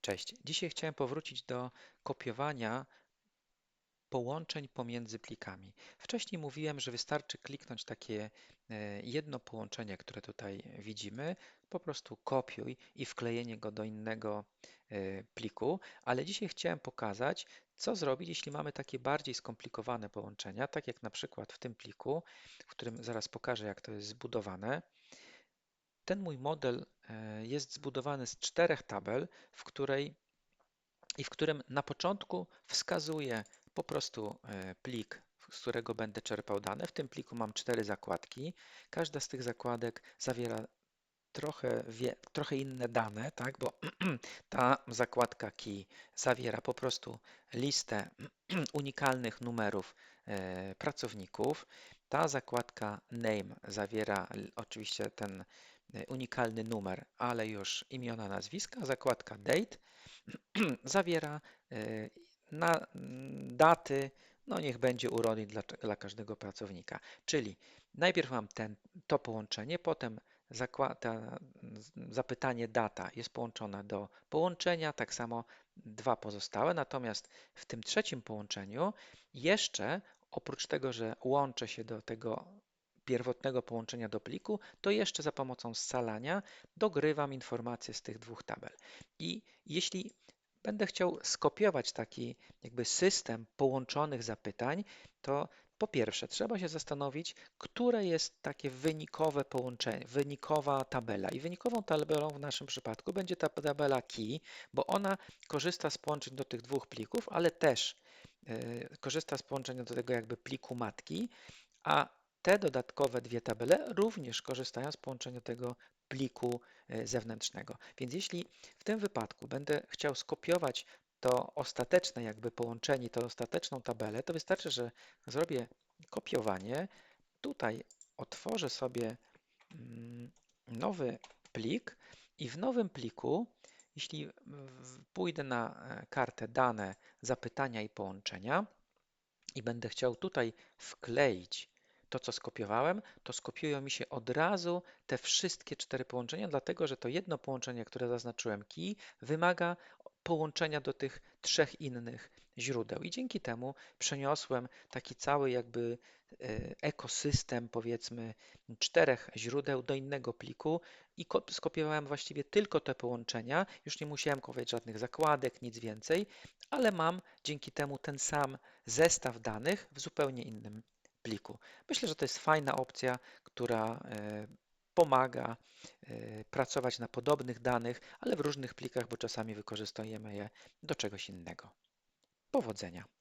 Cześć. Dzisiaj chciałem powrócić do kopiowania połączeń pomiędzy plikami. Wcześniej mówiłem, że wystarczy kliknąć takie e, jedno połączenie, które tutaj widzimy, po prostu kopiuj i wklejenie go do innego e, pliku, ale dzisiaj chciałem pokazać, co zrobić, jeśli mamy takie bardziej skomplikowane połączenia, tak jak na przykład w tym pliku, w którym zaraz pokażę, jak to jest zbudowane. Ten mój model e, jest zbudowany z czterech tabel, w której i w którym na początku wskazuję po prostu e, plik, z którego będę czerpał dane. W tym pliku mam cztery zakładki. Każda z tych zakładek zawiera trochę, wie, trochę inne dane, tak? bo ta zakładka key zawiera po prostu listę unikalnych numerów e, pracowników. Ta zakładka name zawiera oczywiście ten unikalny numer, ale już imiona, nazwiska. Zakładka date zawiera e, na daty, no niech będzie urodzin dla, dla każdego pracownika. Czyli najpierw mam ten, to połączenie, potem zakłada, zapytanie data jest połączone do połączenia, tak samo dwa pozostałe. Natomiast w tym trzecim połączeniu jeszcze oprócz tego, że łączę się do tego pierwotnego połączenia do pliku, to jeszcze za pomocą scalania dogrywam informacje z tych dwóch tabel. I jeśli będę chciał skopiować taki jakby system połączonych zapytań, to po pierwsze trzeba się zastanowić, które jest takie wynikowe połączenie, wynikowa tabela. I wynikową tabelą w naszym przypadku będzie ta tabela key, bo ona korzysta z połączeń do tych dwóch plików, ale też yy, korzysta z połączenia do tego jakby pliku matki, a te dodatkowe dwie tabele również korzystają z połączenia tego pliku e, zewnętrznego. Więc jeśli w tym wypadku będę chciał skopiować to ostateczne jakby połączenie, tę ostateczną tabelę, to wystarczy, że zrobię kopiowanie. Tutaj otworzę sobie mm, nowy plik i w nowym pliku, jeśli pójdę na e, kartę dane, zapytania i połączenia i będę chciał tutaj wkleić to, co skopiowałem, to skopiują mi się od razu te wszystkie cztery połączenia, dlatego że to jedno połączenie, które zaznaczyłem key, wymaga połączenia do tych trzech innych źródeł. I dzięki temu przeniosłem taki cały jakby e, ekosystem, powiedzmy, czterech źródeł do innego pliku i skopiowałem właściwie tylko te połączenia. Już nie musiałem kopiować żadnych zakładek, nic więcej, ale mam dzięki temu ten sam zestaw danych w zupełnie innym pliku. Myślę, że to jest fajna opcja, która e, pomaga e, pracować na podobnych danych, ale w różnych plikach, bo czasami wykorzystujemy je do czegoś innego. Powodzenia!